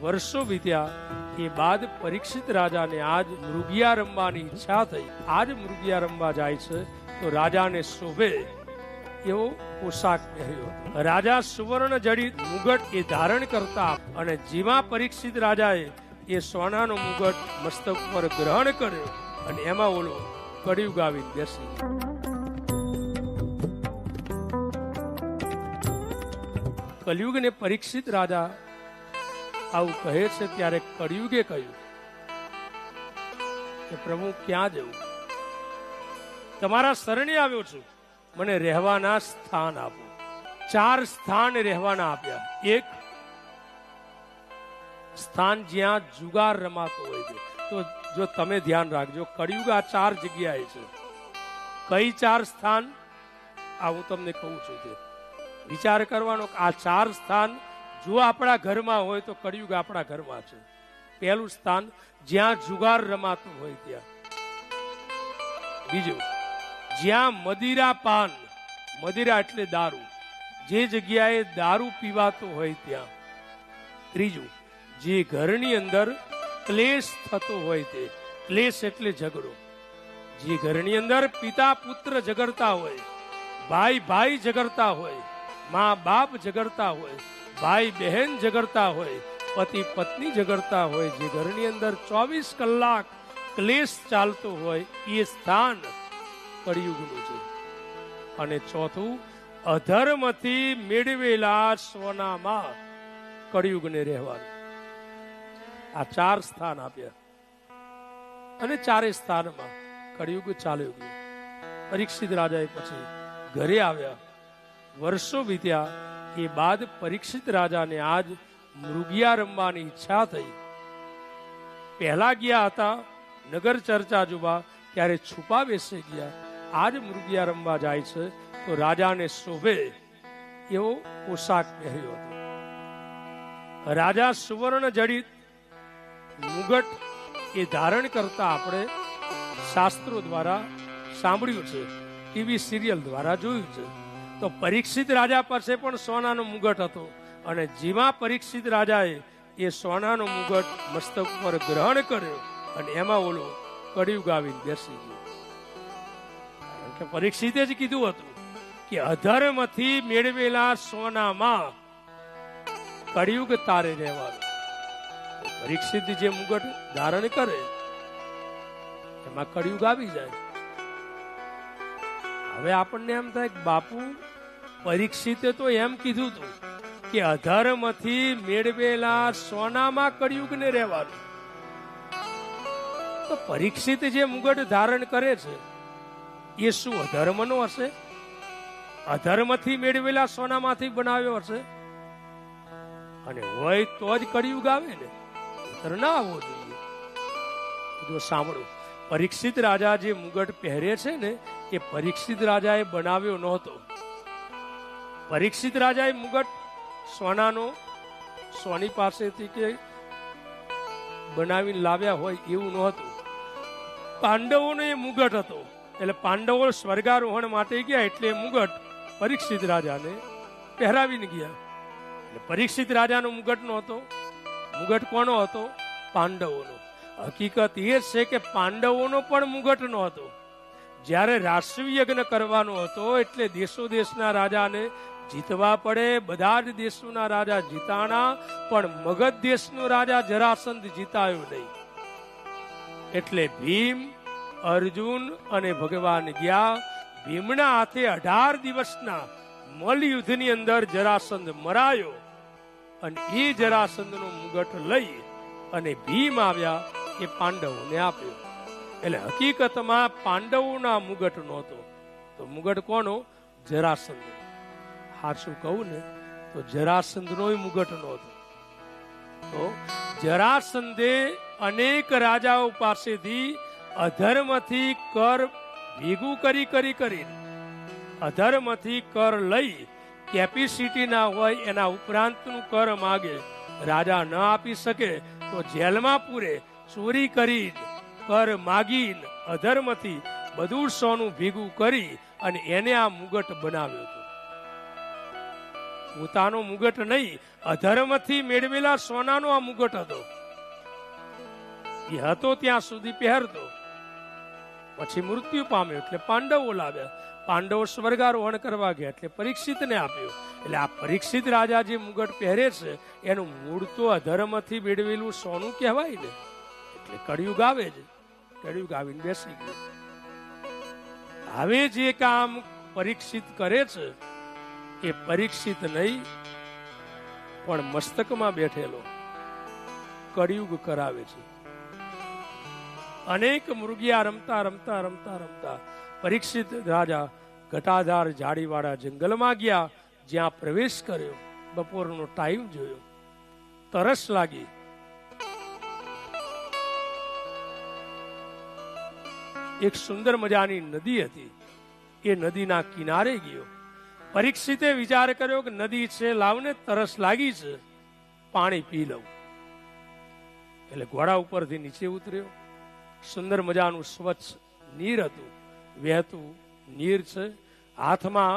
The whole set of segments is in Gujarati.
વર્ષો વીત્યા એ બાદ પરીક્ષિત રાજાને આજ મૃગિયા રમવાની ઈચ્છા થઈ આજ મૃગિયા રમવા જાય છે તો રાજાને શોભે એવો પોશાક પહેર્યો હતો રાજા સુવર્ણ જડિત મુગટ એ ધારણ કરતા અને જેમાં પરીક્ષિત રાજાએ એ સોનાનો મુગટ મસ્તક પર ગ્રહણ કર્યો અને એમાં ઓલો કડિયું આવી બેસી. કલિયુગને પરીક્ષિત રાજા આવું કહે છે ત્યારે કળિયુગે કહ્યું કે પ્રભુ, ક્યાં જવું? તમારા શરણે આવ્યો છું. મને રહેવાના સ્થાન આપો. ચાર સ્થાન રહેવાના આપ્યા. એક, સ્થાન જ્યાં જુગાર રમાતો હોય છે. તો જો તમે ધ્યાન રાખજો, કળિયુગ આ ચાર જગ્યાએ છે. કઈ ચાર સ્થાન? આ હું તમને કહું છું તે વિચાર કરવાનો આ ચાર સ્થાન જો આપણા ઘરમાં હોય તો કળિયુગ આપણા ઘરમાં છે. પહેલું સ્થાન જ્યાં જુગાર રમાતું હોય ત્યાં. બીજું, જ્યાં મદિરા પાન, મદિરા એટલે દારૂ, જે જગ્યાએ દારૂ પીવાતો હોય ત્યાં. ત્રીજું, જે ઘરની અંદર ક્લેશ થતો હોય તે, ક્લેશ એટલે ઝઘડો. જે ઘરની અંદર પિતા પુત્ર ઝઘડતા હોય, ભાઈ ભાઈ ઝઘડતા હોય, મા બાપ ઝઘડતા હોય ભાઈ બહેન ઝઘડતા હોય, પતિ પત્ની ઝઘડતા હોય, જે ઘરની અંદર ચોવીસ કલાક ક્લેશ ચાલતો હોય, એ સ્થાન કળિયુગનું છે. અને ચોથું, અધર્મથી મેળવેલા સોનામાં કળિયુગને રહેવાનું. આ ચાર સ્થાન આપ્યા. અને ચારે સ્થાનમાં કળિયુગ ચાલ્યું ગયું. પરીક્ષિત રાજાએ પછી ઘરે આવ્યા. વર્ષો વીત્યા. એ બાદ પરીક્ષિત રાજાને આજ મૃગિયા રમવાની ઈચ્છા થઈ. પહેલા ગયા હતા નગર ચર્ચા જોવા, ત્યારે છુપા બેસી ગયા. આજ મૃગિયા રમવા જાય છે, તો રાજાને શોભે એવો પોશાક પહેર્યો હતો. રાજા સુવર્ણ જડિત મુગટ એ ધારણ કરતા આપણે શાસ્ત્રો દ્વારા સાંભળ્યું છે, ટીવી સિરિયલ દ્વારા જોયું છે. તો પરીક્ષિત રાજા પાસે પણ સોનાનો મુગટ હતો અને જીવા પરીક્ષિત રાજાએ એ સોનાનો મુગટ મસ્તક પર ગ્રહણ કર્યો અને એમાં ઓલો કડિયું આવીને બેસી ગયો. પરીક્ષિતે જ કીધું હતું કે અધર્મથી મેળવેલા સોનામાં કડિયુગ તારે રહેવાનું. પરીક્ષિત જે મુગટ ધારણ કરે, એમાં કડિયુગ આવી જાય. હવે આપણને એમ થાય કે બાપુ પરીક્ષિતે તો એમ કીધું હતું કે અધર્મથી મેળવેલા સોનામાં કળિયુગને રહેવાનું. તો પરીક્ષિત જે મુગટ ધારણ કરે છે, એ શું અધર્મનો હશે? અધર્મથી મેળવેલા સોનામાંથી બનાવ્યો હશે? અને હોય તો જ કળિયુગ આવે ને, નહીંતર ના આવવો જોઈએ. જો સાંભળો, પરીક્ષિત રાજા જે મુગટ પહેરે છે ને, એ પરીક્ષિત રાજાએ બનાવ્યો નહોતો. પરીક્ષિત રાજાએ મુગટ સોનાનો સોની પાસેથી કે બનાવીને લાવ્યા હોય એવું નહોતું. પાંડવોનો એ મુગટ હતો. એટલે પાંડવો સ્વર્ગારોહણ માટે ગયા એટલે મુગટ પરીક્ષિત રાજાને પહેરાવીને ગયા. એટલે પરીક્ષિત રાજાનો મુગટ નો હતો મુગટ કોનો હતો? પાંડવોનો. હકીકત એ છે કે પાંડવોનો પણ મુગટ હતો જ્યારે રાષ્ટ્રીય યજ્ઞ કરવાનો હતો એટલે દેશો દેશના રાજાને જીતવા પડે, બધા જ દેશોના રાજા જીતાણા, પણ મગધ દેશનો રાજા જરાસંધ જીતાયો નહીં. એટલે ભીમ, અર્જુન અને ભગવાન ગયા, ભીમના હાથે અઢાર દિવસના મલ યુદ્ધની અંદર જરાસંધ મરાયો અને એ જરાસંધનો મુગટ લઈ અને ભીમ આવ્યા એ પાંડવોને આપ્યો. એટલે હકીકતમાં પાંડવોના મુગટ નહોતો. તો મુગટ કોનો? જરાસંધ હાચું કહું ને, તો જરાસંધનો મુગટ નહોતો. તો જરાસંધે અનેક રાજાઓ પાસેથી અધર્મથી કર ભેગું કરી કરી કરી અધર્મથી કર લઈ કેપેસિટી ના હોય એના ઉપરાંતનું કર માગે, રાજા ન આપી શકે, તો જેલમાં પૂરે ચોરી કરી કર માગી અધર્મથી બધું સોનું ભેગું કરી અને એને આ મુગટ બનાવ્યો હતો. પોતાનો મુગટ નહીં, અધર્મથી મેળવેલા સોનાનો આ મુગટ હતો. એ હતો ત્યાં સુધી પહેરતો. પછી મૃત્યુ પામ્યો એટલે પાંડવો લાવ્યા. પાંડવો સ્વર્ગારોહણ કરવા ગયા એટલે પરીક્ષિતને આપ્યો. એટલે આ પરીક્ષિત રાજા જે મુગટ પહેરે છે, એનું મૂળ તો અધર્મથી મેળવેલું સોનું કહેવાય ને. એટલે કળિયુગ આવે છે. કળિયુગ આવીને બેસી ગયું. હવે જે કામ પરીક્ષિત કરે છે એ પરીક્ષિત નહીં, પણ મસ્તકમાં બેઠેલો કળિયુગ કરાવે છે. અનેક મૃગિયા રમતા રમતા રમતા રમતા પરીક્ષિત રાજા ઘટાધાર ઝાડીવાળા જંગલમાં ગયા, જ્યાં પ્રવેશ કર્યો. બપોરનો ટાઈમ જોયો. તરસ લાગી. એક સુંદર મજાની નદી હતી. એ નદીના કિનારે ગયો. પરીક્ષિતે વિચાર કર્યો કે નદી છે, લાવને તરસ લાગી છે, પાણી પી લઉં. એટલે ઘોડા ઉપરથી નીચે ઉતર્યો. સુંદર મજાનું સ્વચ્છ નીર હતું. વહેતું નીર છે. હાથમાં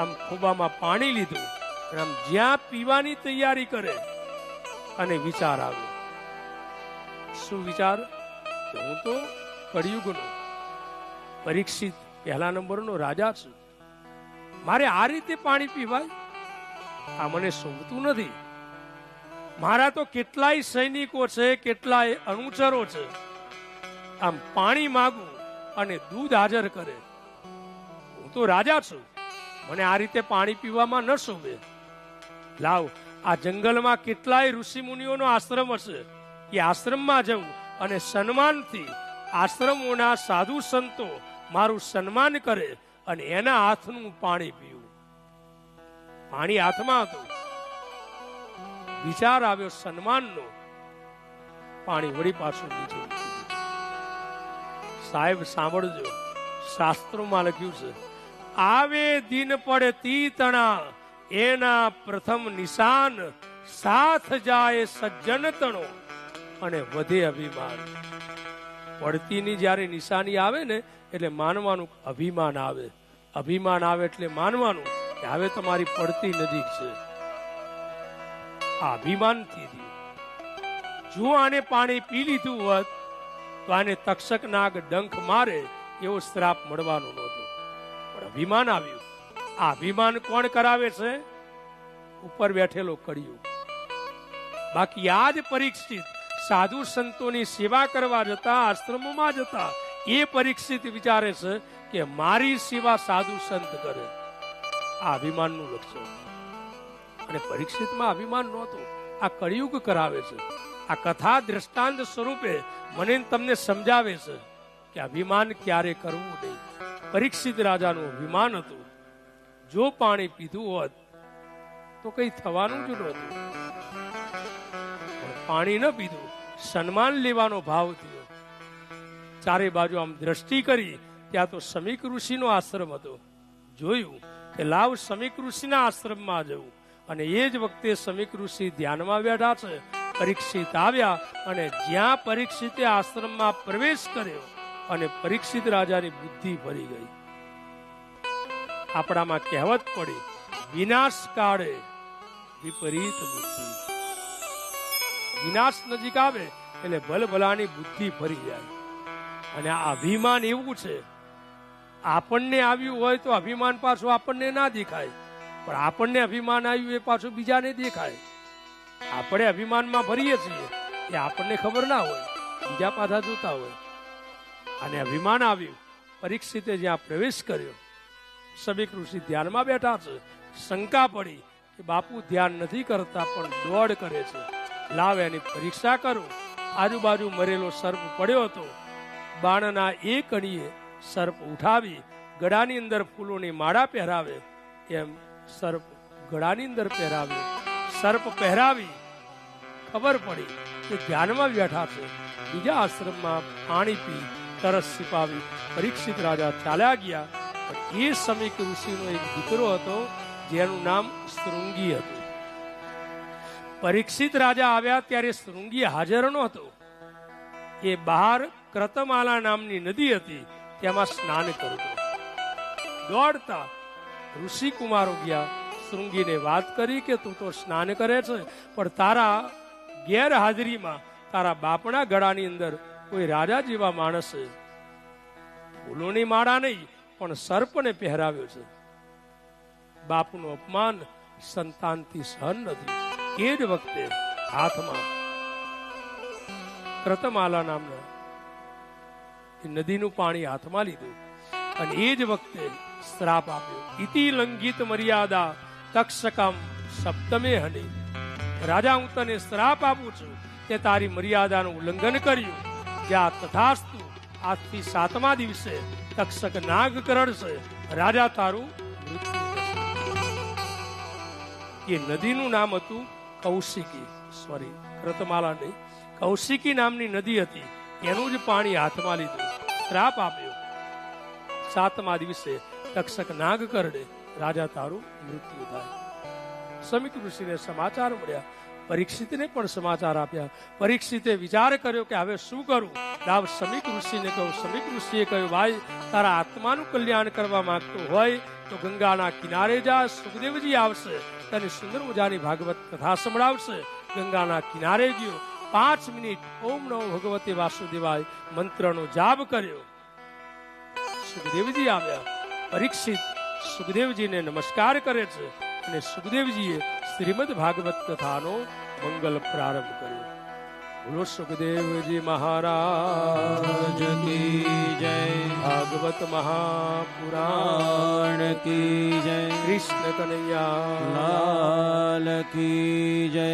આમ ખોબામાં પાણી લીધું. આમ જ્યાં પીવાની તૈયારી કરે અને વિચાર આવ્યો શું વિચાર? હું તો કળિયુગનો, પરીક્ષિત પહેલા નંબરનો રાજા છું. મારે આ રીતે પાણી પીવાય? આ મને શોભતું નથી. મારા તો કેટલાય સૈનિકો છે, કેટલાય અનુચરો છે. આમ પાણી માગું અને દૂધ હાજર કરે. હું તો રાજા છું. મને આ રીતે પાણી પીવામાં ન શોભે લાવ, આ જંગલમાં કેટલાય ઋષિ મુનિઓનો આશ્રમ હશે. એ આશ્રમમાં જવું અને સન્માનથી આશ્રમોના સાધુ સંતો મારું સન્માન કરે અને એના હાથનું પાણી પીવું. પાણી હાથમાં હતું. વિચાર આવ્યો સન્માનનો. પાણી વળી પાછું નીચે સાહેબ, સાંભળજો. શાસ્ત્રોમાં લખ્યું છે, આવે દિન પડે તી તણા, એના પ્રથમ નિશાન સાથ જાય સજ્જન તણો. અને વધે અભિમાન. પડતીની જ્યારે નિશાની આવે ને, એટલે માનવાનું અભિમાન આવે. અભિમાન આવે એટલે માનવાનું કે હવે તમારી પડતી નજીક છે. આ અભિમાનથી જો. આને પાણી પી લીધું હોત, તો આને તક્ષક નાગ ડંખ મારે એવો શ્રાપ મળવાનો નહોતો. પણ અભિમાન આવ્યું. આ અભિમાન કોણ કરાવે છે? ઉપર બેઠેલો કડિયું બાકી આ જ પરીક્ષિત સાધુ સંતોની સેવા કરવા જતા, આશ્રમોમાં જતા, એ પરીક્ષિત વિચારે છે કે મારી સેવા સાધુ સંત કરે. આ અભિમાનનું લક્ષણ. અને પરીક્ષિતમાં અભિમાન નહોતું. આ કળિયુગ કરાવે છે. આ કથા દ્રષ્ટાંત સ્વરૂપે મને તમને સમજાવે છે કે અભિમાન ક્યારે કરવું નહીં. પરીક્ષિત રાજાનું અભિમાન હતું. જો પાણી પીધું હોત, તો કઈ થવાનું જ નહોતું. પાણી ન પીધું સન્માન લેવાનો ભાવ થયો. ચારે બાજુ આમ દ્રષ્ટિ કરી ત્યાં તો સમીક ઋષિનો આશ્રમ હતો. જોયું કે લાવ સમીક ઋષિના આશ્રમમાં જવું. અને એ જ વખતે સમીક ઋષિ ધ્યાનમાં બેઠા છે, પરીક્ષિત આવ્યા અને જ્યાં પરીક્ષિતે આશ્રમમાં પ્રવેશ કર્યો અને પરીક્ષિત રાજાની બુદ્ધિ ભરી ગઈ. આપણામાં કહેવત પડી, વિનાશ કાળે વિપરીત બુદ્ધિ. વિનાશ નજીક આવે એટલે ભલભલાની બુદ્ધિ ફરી જાય. અને આ અભિમાન એવું છે, આપણને આવ્યું હોય તો અભિમાન પાછું આપણને ના દેખાય, પણ આપણને અભિમાન આવ્યું એ પાછું બીજાને દેખાય. આપણે અભિમાનમાં ભરીએ છીએ એ આપણને ખબર ના હોય, બીજા પાછા જોતા હોય. અને અભિમાન આવ્યું, પરીક્ષિતે જ્યાં પ્રવેશ કર્યો. સમીક ઋષિ ધ્યાનમાં બેઠા છે, શંકા પડી કે બાપુ ધ્યાન નથી કરતા પણ દોડ કરે છે. લાવ એની પરીક્ષા કરો. આજુબાજુ મરેલો સર્પ પડ્યો હતો. બાણના એક અણીએ સર્પ ઉઠાવી ગળાની અંદર ફૂલોની માળા પહેરાવે એમ સર્પ ગળાની અંદર પહેરાવે. સર્પ પહેરાવી ખબર પડી કે ધ્યાનમાં બેઠા છે. બીજા આશ્રમમાં પાણી પી તરસ સિપાવી પરીક્ષિત રાજા ચાલ્યા ગયા. એ સમીક ઋષિનો એક દીકરો હતો, જેનું નામ શૃંગી હતું. પરીક્ષિત રાજા આવ્યા ત્યારે શૃંગી હાજર નહોતો. એ બહાર ક્રતમાલા નામની નદી હતી, તેમાં સ્નાન કરતો. દોડતા ઋષિ કુમારો ગયા. શૃંગીને વાત કરી કે, તું તો સ્નાન કરે છે, પણ તારા ગેરહાજરીમાં તારા બાપના ગળાની અંદર કોઈ રાજા જેવા માણસે ફૂલોની માળા નહીં, પણ સર્પને પહેરાવ્યો છે. બાપનું અપમાન સંતાનથી સહન નથી એ જ વખતે હાથમાં રતમાલા નામના નદીનું પાણી હાથમાં લીધું અને એ જ વખતે શ્રાપ આપ્યો. ઇતિ લંઘિત મર્યાદા તક્ષકમ સપ્તમે હની. રાજા, હું તને શ્રાપ આપું છું તે તારી મર્યાદાનું ઉલ્લંઘન કર્યું. જ્યાં તથાસ્તુ આજથી સાતમા દિવસે તક્ષક નાગ કરડશે. રાજા તારું એ નદીનું નામ હતું કૌશિકી સોરી ક્રતમાલા નહીં. કૌશિકી નામની નદી હતી. એનું જ પાણી હાથમાં લીધું. શ્રાપ આપ્યો. સાતમા દિવસે તક્ષક નાગ કરડે રાજા તારું મૃત્યુ થાય. સમિત ઋષિને સમાચાર મળ્યા. પરીક્ષિતને પણ સમાચાર આપ્યા. પરીક્ષિતે વિચાર કર્યો કે હવે શું કરું? દાવ સમિત ઋષિને કહ્યું સમિત ઋષિએ કહ્યું, ભાઈ, તારા આત્માનું કલ્યાણ કરવા માંગતો હોય તો ગંગાના કિનારે જા, સુખદેવજી આવશે. તને સુંદર મજાની ભાગવત કથા સંભળાવશે. ગંગાના કિનારે ગયો. પાંચ મિનિટ ઓમ નમો ભગવતે વાસુદેવાય મંત્રનો જાપ કર્યો. સુખદેવજી આવ્યા. પરીક્ષિત સુખદેવજીને નમસ્કાર કરે છે અને સુખદેવજીએ શ્રીમદ ભાગવત કથાનો મંગલ પ્રારંભ કર્યો. બોલો સુખદેવજી મહારાજ રાજ કી જય ભાગવત મહાપુરાણ પુરાણ કી જય કૃષ્ણ કનૈયા લાલ કી જય